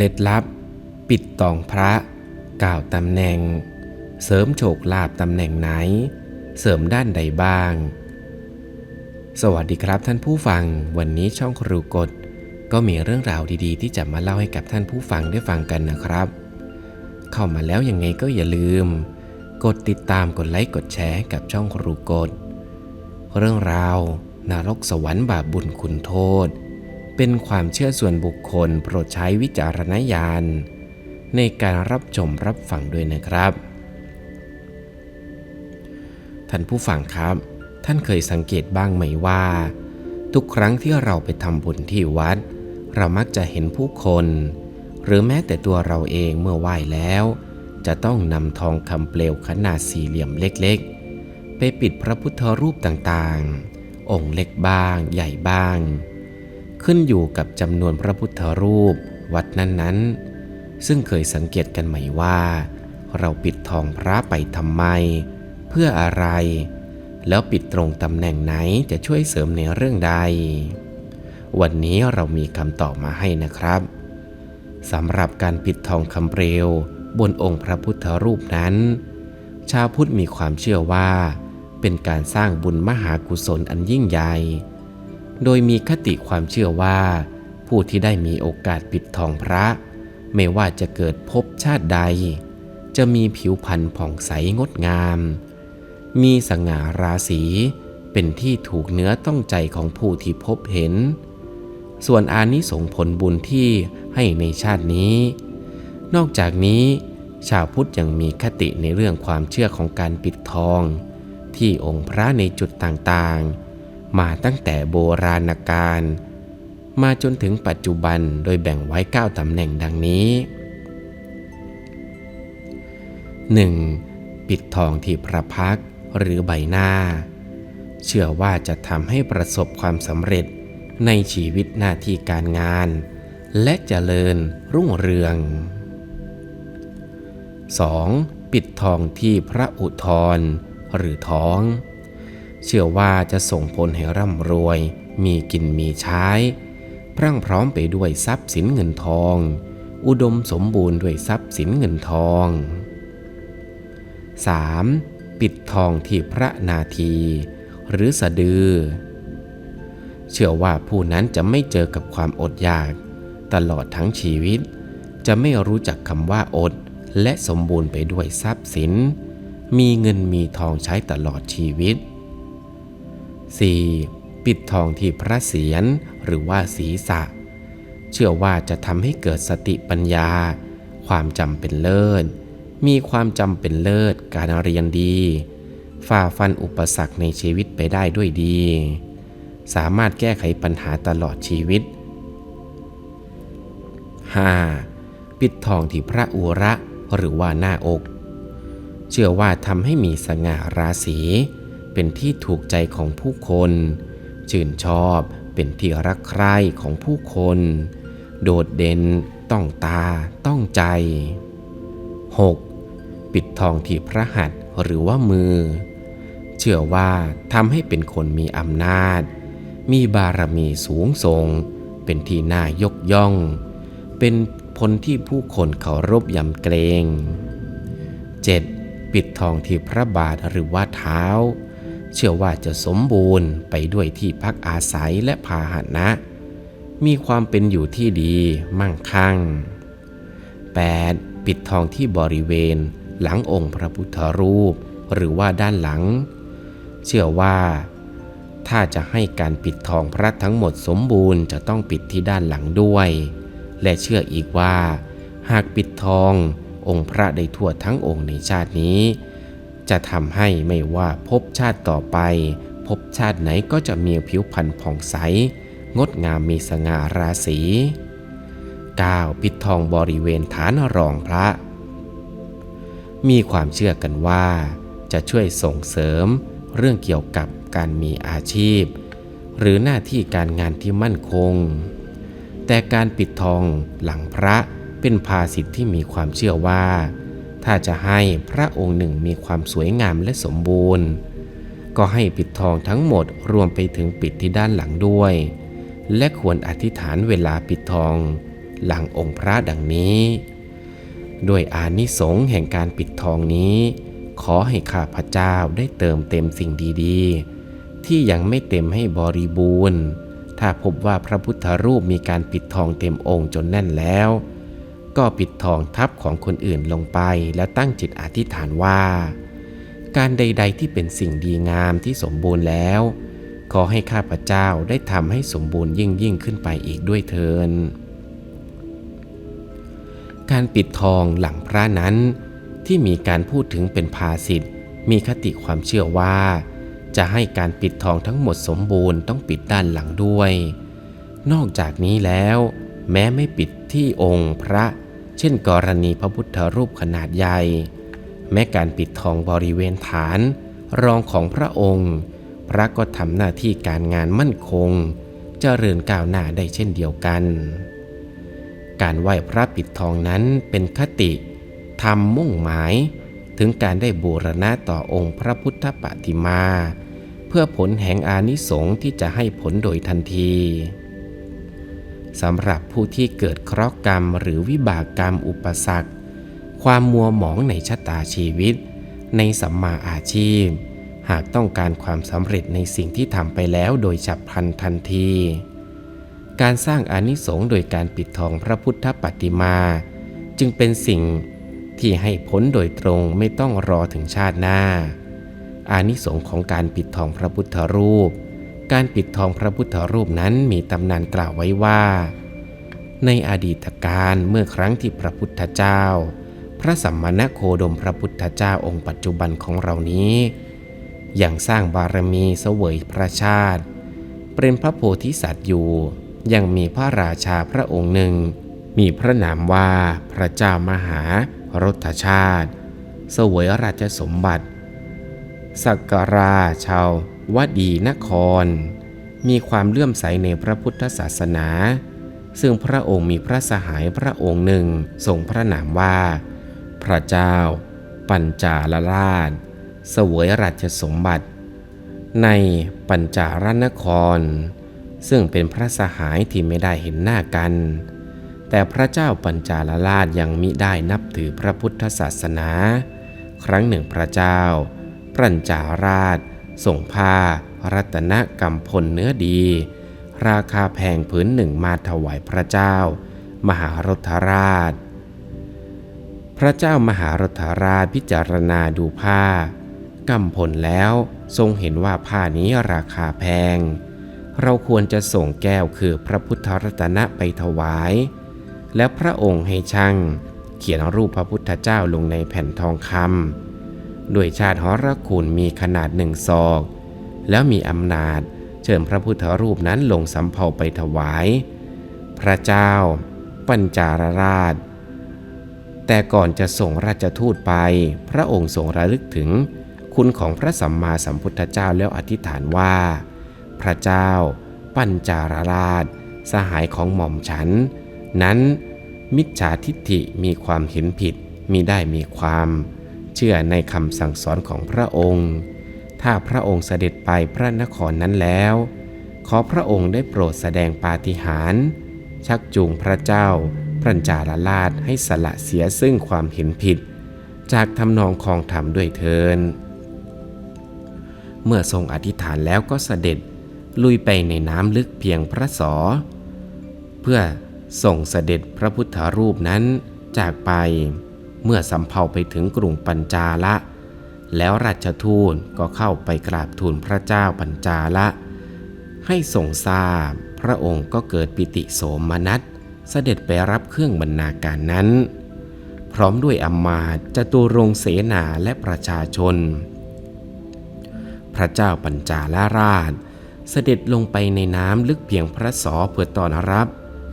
ล็ดลับ ปิดตองพระกล่าวตำแหน่ง เสริมโชคลาภตำแหน่งไหน เสริมด้านใดบ้าง สวัสดีครับท่านผู้ฟัง วันนี้ช่องครูกฎก็มีเรื่องราวดีๆ ที่จะมาเล่าให้กับท่านผู้ฟังได้ฟังกันนะครับ เข้ามาแล้วยังไงก็อย่าลืม กดติดตามกดไลค์กดแชร์กับช่องครูกฎเรื่องราว นรกสวรรค์บาปบุญคุณโทษ เป็นความเชื่อส่วนบุคคลโปรดใช้วิจารณญาณ ในการรับชมรับฟังด้วยนะครับ ท่านผู้ฟังครับ ท่านเคยสังเกตบ้างไหมว่า ทุกครั้งที่เราไปทำบุญที่วัด เรามักจะเห็นผู้คน หรือแม้แต่ตัวเราเองเมื่อไหว้แล้ว จะต้องนำทองคำเปลวขนาดสี่เหลี่ยมเล็กๆ ไปปิดพระพุทธรูปต่างๆ องค์เล็กบ้าง ใหญ่บ้าง ขึ้นอยู่กับจำนวนพระพุทธรูปวัดนั้นๆ ซึ่งเคยสังเกตกันไหมว่า เราปิดทองพระไปทำไม เพื่ออะไร แล้วปิดตรงตำแหน่งไหนจะช่วยเสริมในเรื่องใด วันนี้เรามีคำตอบมาให้นะครับสำหรับการปิดทองคำเปลวบนองค์พระพุทธรูปนั้น ชาวพุทธมีความเชื่อว่า เป็นการสร้างบุญมหากุศลอันยิ่งใหญ่ โดยมีคติความเชื่อว่า ผู้ที่ได้มีโอกาสปิดทองพระ ไม่ว่าจะเกิดพบชาติใด จะมีผิวพรรณผ่องใสงดงาม มีสง่าราศีเป็นที่ถูกเนื้อต้องใจของผู้ที่พบเห็น ส่วนอานิสงส์ผลบุญที่ให้ในชาตินี้ นอกจากนี้ ชาวพุทธยังมีคติในเรื่องความเชื่อของการปิดทอง ที่องค์พระในจุดต่างๆ มาตั้งแต่โบราณกาลมาจนถึงปัจจุบันโดยแบ่งไว้ 9ตำแหน่งดังนี้ 1. ปิดทองที่พระพักหรือใบหน้า เชื่อว่าจะทำให้ประสบความสำเร็จในชีวิตหน้าที่การงาน และเจริญรุ่งเรือง 2. ปิดทองที่พระอุทธรหรือท้อง เชื่อว่าจะส่งผลให้ร่ำรวย มีกินมีใช้ พรั่งพร้อมไปด้วยทรัพย์สินเงินทอง อุดมสมบูรณ์ด้วยทรัพย์สินเงินทอง 3. ปิดทองที่พระนาที หรือสะดือ เชื่อว่าผู้นั้นจะไม่เจอกับความอดอยาก ตลอดทั้งชีวิต จะไม่รู้จักคำว่าอด และสมบูรณ์ไปด้วยทรัพย์สิน มีเงินมีทองใช้ตลอดชีวิต 4. ปิดทองที่พระเศียรหรือว่าศีรษะ เชื่อว่าจะทำให้เกิดสติปัญญา ความจำเป็นเลิศ มีความจำเป็นเลิศการเรียนดี ฝ่าฟันอุปสรรคในชีวิตไปได้ด้วยดี สามารถแก้ไขปัญหาตลอดชีวิต 5. ปิดทองที่พระอุระหรือว่าหน้าอก เชื่อว่าทำให้มีสง่าราศี เป็นที่ถูกใจของผู้คน ชื่นชอบเป็นที่รักใคร่ของผู้คน โดดเด่นต้องตาต้องใจ 6. ปิดทองที่พระหัตถ์หรือว่ามือ เชื่อว่าทำให้เป็นคนมีอำนาจ มีบารมีสูงส่ง เป็นที่น่ายกย่อง เป็นพลที่ผู้คนเคารพยำเกรง 7. ปิดทองที่พระบาทหรือว่าเท้า เชื่อว่าจะสมบูรณ์ไปด้วยที่พักอาศัยและพาหนะ มีความเป็นอยู่ที่ดีมั่งคั่ง 8. ปิดทองที่บริเวณ หลังองค์พระพุทธรูป หรือว่าด้านหลัง เชื่อว่า ถ้าจะให้การปิดทองพระทั้งหมดสมบูรณ์จะต้องปิดที่ด้านหลังด้วย และเชื่ออีกว่า หากปิดทององค์พระได้ทั่วทั้งองค์ในชาตินี้ จะทำให้ไม่ว่าพบชาติต่อไป พบชาติไหนก็จะมีผิวพรรณผ่องใส งดงามมีสง่าราศี 9. ปิดทองบริเวณฐานรองพระ มีความเชื่อกันว่า จะช่วยส่งเสริม เรื่องเกี่ยวกับการมีอาชีพ หรือหน้าที่การงานที่มั่นคง แต่การปิดทองหลังพระเป็นภาสิทธิ์ที่มีความเชื่อว่า ถ้าจะให้พระองค์หนึ่งมีความสวยงามและสมบูรณ์ ก็ให้ปิดทองทั้งหมดรวมไปถึงปิดที่ด้านหลังด้วย และควรอธิษฐานเวลาปิดทอง หลังองค์พระดังนี้ด้วยอานิสงส์แห่งการปิดทองนี้ ขอให้ข้าพเจ้าได้เติมเต็มสิ่งดีๆ ที่ยังไม่เต็มให้บริบูรณ์ ถ้าพบว่าพระพุทธรูปมีการปิดทองเต็มองค์จนแน่นแล้ว ก็ปิดทองทับของคนอื่นลงไปแล้วตั้งจิตอธิษฐานว่า การใดๆที่เป็นสิ่งดีงามที่สมบูรณ์แล้ว ขอให้ข้าพเจ้าได้ทำให้สมบูรณ์ยิ่งยิ่งขึ้นไปอีกด้วยเทินการปิดทองหลังพระนั้น ที่มีการพูดถึงเป็นภาสิทธ์มีคติความเชื่อว่า จะให้การปิดทองทั้งหมดสมบูรณ์ต้องปิดด้านหลังด้วย นอกจากนี้แล้ว แม้ไม่ปิดที่องค์พระ เช่นกรณีพระพุทธรูปขนาดใหญ่ แม้การปิดทองบริเวณฐาน รองของพระองค์ พระก็ทำหน้าที่การงานมั่นคงเจริญก้าวหน้าได้เช่นเดียวกัน การไหว้พระปิดทองนั้นเป็นคติทำมุ่งหมายถึงการได้บูรณะต่อองค์พระพุทธปฏิมา เพื่อผลแห่งอานิสงส์ที่จะให้ผลโดยทันที สำหรับผู้ที่เกิดเคราะห์กรรมหรือวิบากกรรมอุปสรรค ความมัวหมองในชะตาชีวิต ในสัมมาอาชีพ หากต้องการความสำเร็จในสิ่งที่ทำไปแล้วโดยฉับพลันทันที การสร้างอานิสงส์โดยการปิดทองพระพุทธปฏิมา จึงเป็นสิ่งที่ให้ผลโดยตรงไม่ต้องรอถึงชาติหน้า อานิสงส์ของการปิดทองพระพุทธรูป การปิดทองพระพุทธรูปนั้นมีตำนานกล่าวไว้ว่า ในอดีตการเมื่อครั้งที่พระพุทธเจ้า พระสัมมาณโคดมพระพุทธเจ้าองค์ปัจจุบันของเรานี้ยังสร้างบารมีเสวยพระชาติ เป็นพระโพธิสัตว์อยู่ ยังมีพระราชาพระองค์หนึ่ง มีพระนามว่าพระเจ้ามหารถชาติ เสวยราชสมบัติ สักการาชาว วดีนคร มีความเลื่อมใสในพระพุทธศาสนา ซึ่งพระองค์มีพระสหายพระองค์หนึ่งทรงพระนามว่า พระเจ้า ปัญจาลราช เสวยราชสมบัติ ในปัญจารนคร ซึ่งเป็นพระสหายที่ไม่ได้เห็นหน้ากัน แต่พระเจ้าปัญจาลราชยังมิได้นับถือพระพุทธศาสนา ครั้งหนึ่งพระเจ้า ปัญจาราช ส่งผ้ารัตนกรรมพลเนื้อดี ราคาแพงผืนหนึ่งมาถวายพระเจ้า มหารถราช พระเจ้ามหารถราชพิจารณาดูผ้ากำพลแล้วทรงเห็นว่าผ้านี้ราคาแพง เราควรจะส่งแก้วคือพระพุทธรัตนะไปถวาย แล้วพระองค์ให้ช่าง เขียนรูปพระพุทธเจ้าลงในแผ่นทองคำ ด้วยชาติหรคุณมีขนาดหนึ่งศอก แล้วมีอำนาจเชิญพระพุทธรูปนั้นลงสำเภาไปถวาย พระเจ้า ปัญจารราช แต่ก่อนจะส่งราชทูตไป พระองค์ทรงระลึกถึงคุณของพระสัมมาสัมพุทธเจ้าแล้วอธิษฐานว่า พระเจ้า ปัญจารราช สหายของหม่อมฉัน นั้นมิจฉาทิฏฐิมีความเห็นผิดมีได้มีความ เชื่อในคำสั่งสอนของพระองค์ ถ้าพระองค์เสด็จไปพระนครนั้นแล้ว ขอพระองค์ได้โปรดแสดงปาฏิหาริย์ชักจูงพระเจ้าปัญจาลราชให้สละเสียซึ่งความเห็นผิด จากทำนองคองธรรมด้วยเทิน เมื่อทรงอธิษฐานแล้วก็เสด็จลุยไปในน้ำลึกเพียงพระสอ เพื่อส่งเสด็จพระพุทธรูปนั้นจากไป เมื่อสำเภาไปถึงกรุงปัญจาละ แล้วราชทูตก็เข้าไปกราบทูลพระเจ้าปัญจาละ ให้ทรงทราบ พระองค์ก็เกิดปิติโสมนัส เสด็จไปรับเครื่องบรรณาการนั้น พร้อมด้วยอมาตจตุรงเสนาและประชาชน พระเจ้าปัญจาลราช เสด็จลงไปในน้ำลึกเพียงพระสอเพื่อต้อนรับ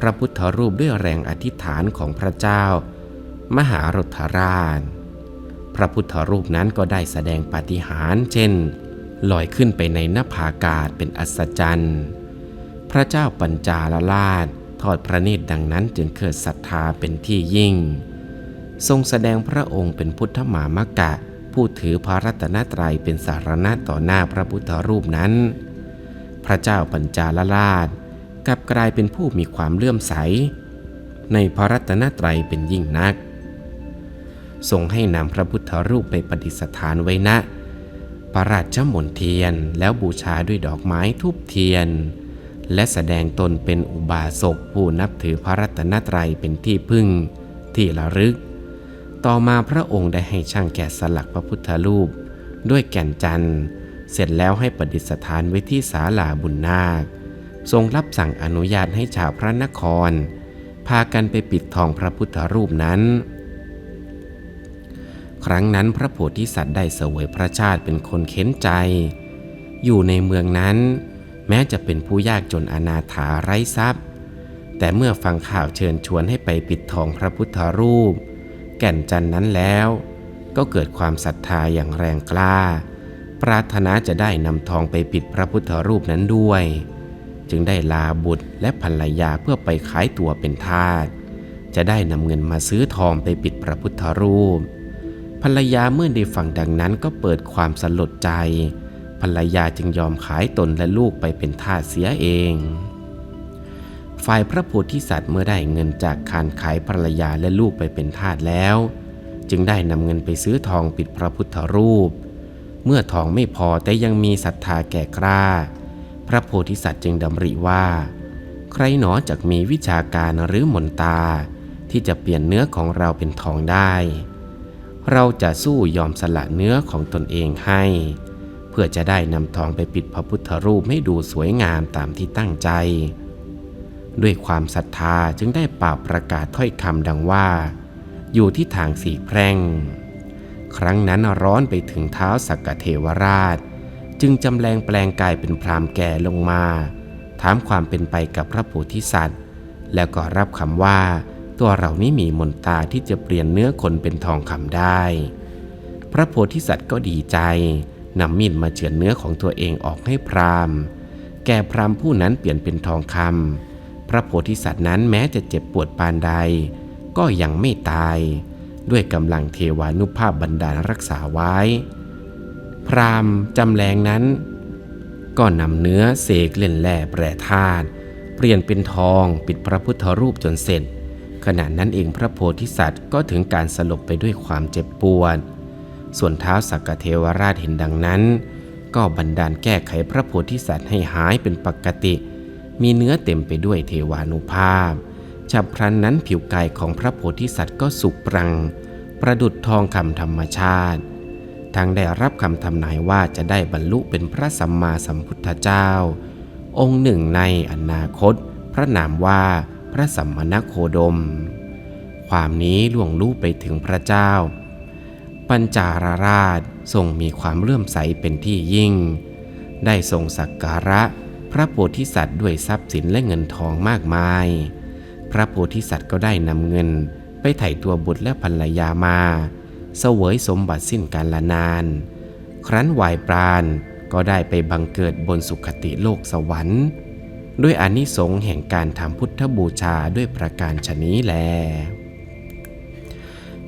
พระพุทธรูปด้วยแรงอธิษฐานของพระเจ้า มหารถราช พระพุทธรูปนั้นก็ได้แสดงปาฏิหาริย์เช่น ลอยขึ้นไปในนภาอากาศเป็นอัศจรรย์ พระเจ้าปัญจาลราชทอดพระเนตรดังนั้นจึงเกิดศรัทธาเป็นที่ยิ่ง ทรงแสดงพระองค์เป็นพุทธมามกะ ผู้ถือพระรัตนตรัยเป็นสารณะต่อหน้าพระพุทธรูปนั้น พระเจ้าปัญจาลราชกลับกลายเป็นผู้มีความเลื่อมใส ในพระรัตนตรัยเป็นยิ่งนัก ทรงให้นำพระพุทธรูปไปประดิษฐานไว้ณพระราชมณฑเทียนแล้วบูชาด้วยดอกไม้ทูบเทียน และแสดงตนเป็นอุบาสกผู้นับถือพระรัตนตรัยเป็นที่พึ่ง ที่ระลึก ต่อมาพระองค์ได้ให้ช่างแกะสลักพระพุทธรูป ด้วยแก่นจันทร์ เสร็จแล้วให้ประดิษฐานไว้ที่ศาลาบุญนาค ทรงรับสั่งอนุญาตให้ชาวพระนคร พากันไปปิดทองพระพุทธรูปนั้น ครั้งนั้นพระโพธิสัตว์ได้เสวยพระชาติเป็นคนเข็นใจ อยู่ในเมืองนั้น แม้จะเป็นผู้ยากจนอนาถาไร้ทรัพย์ แต่เมื่อฟังข่าวเชิญชวนให้ไปปิดทองพระพุทธรูป แก่นจันนั้นแล้ว ก็เกิดความศรัทธาอย่างแรงกล้า ปรารถนาจะได้นำทองไปปิดพระพุทธรูปนั้นด้วย จึงได้ลาบุตรและภรรยาเพื่อไปขายตัวเป็นทาสจะได้นำเงินมาซื้อทองไปปิดพระพุทธรูป ภรรยาเมื่อได้ฟังดังนั้นก็เปิดความสลดใจ ภรรยาจึงยอมขายตนและลูกไปเป็นทาสเสียเอง ฝ่ายพระโพธิสัตว์เมื่อได้เงินจากการขายภรรยาและลูกไปเป็นทาสแล้ว จึงได้นำเงินไปซื้อทองปิดพระพุทธรูป เมื่อทองไม่พอแต่ยังมีศรัทธาแก่กล้า พระโพธิสัตว์จึงดำริว่า ใครหนอจักมีวิชาการหรือมนตา ที่จะเปลี่ยนเนื้อของเราเป็นทองได้ เราจะสู้ยอมสละเนื้อของตนเองให้ เพื่อจะได้นำทองไปปิดพระพุทธรูปให้ดูสวยงามตามที่ตั้งใจ ด้วยความศรัทธาจึงได้ป่าประกาศถ้อยคำดังว่า อยู่ที่ทางสีแพร่ง ครั้งนั้นร้อนไปถึงเท้าสักกเทวราช จึงจำแรงแปลงกายเป็นพรามแก่ลงมา ถามความเป็นไปกับพระโพธิสัตว์ แล้วก็รับคำว่า ตัวเรานี้มีมนตาที่จะเปลี่ยนเนื้อคนเป็นทองคำได้ พระโพธิสัตว์ก็ดีใจนำมีดมาเฉือนเนื้อของตัวเองออกให้พรามแก่พรามผู้นั้นเปลี่ยนเป็นทองคำพระโพธิสัตว์นั้นแม้จะเจ็บปวดปานใด ก็ยังไม่ตาย ด้วยกำลังเทวานุภาพบันดาลรักษาไว้ พรามจำแรงนั้น ก็นำเนื้อเสกเล่นแร่แปรธาตุเปลี่ยนเป็นทองปิดพระพุทธรูปจนเสร็จ ขณะนั้นเองพระโพธิสัตว์ก็ถึงการสลบไปด้วยความเจ็บปวด ส่วนเท้าสักกเทวราชเห็นดังนั้น ก็บันดาลแก้ไขพระโพธิสัตว์ให้หายเป็นปกติ มีเนื้อเต็มไปด้วยเทวานุภาพฉับพลันนั้นผิวกายของพระโพธิสัตว์ก็สุกปรัง ประดุดทองคำธรรมชาติ ทางได้รับคำทำนายว่าจะได้บรรลุเป็นพระสัมมาสัมพุทธเจ้า องค์หนึ่งในอนาคต พระนามว่า พระสัมมณโคดม ความนี้ล่วงรู้ไปถึงพระเจ้า ปัญจาราราชทรงมีความเลื่อมใสเป็นที่ยิ่ง ได้ทรงสักการะพระโพธิสัตว์ด้วยทรัพย์สินและเงินทองมากมาย พระโพธิสัตว์ก็ได้นำเงินไปไถ่ตัวบุตรและภรรยามา เสวยสมบัติสิ้นกาลนาน ครั้นวายปราณก็ได้ไปบังเกิดบนสุคติโลกสวรรค์ ด้วยอนิสงส์แห่งการทำพุทธบูชาด้วยประการชนี้แล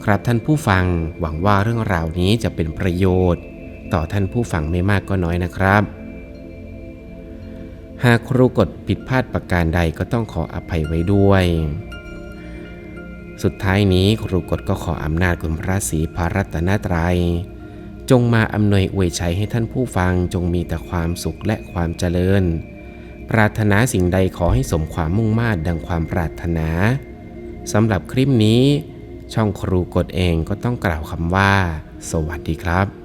ครับท่านผู้ฟังหวังว่าเรื่องราวนี้จะเป็นประโยชน์ ต่อท่านผู้ฟังไม่มากก็น้อยนะครับ หากครูกดผิดพลาดประการใดก็ต้องขออภัยไว้ด้วย สุดท้ายนี้ครูกดก็ขออำนาจคุณพระศรีพระรัตนตรัยจงมาอำนวยอวยชัยให้ท่านผู้ฟังจงมีแต่ความสุขและความเจริญ ปรารถนาสิ่งใดขอให้สมความมุ่งมา่ดังความปรารถนาสำหรับคลิปนี้ ช่องครูกดเองก็ต้องกล่าวคำว่า สวัสดีครับ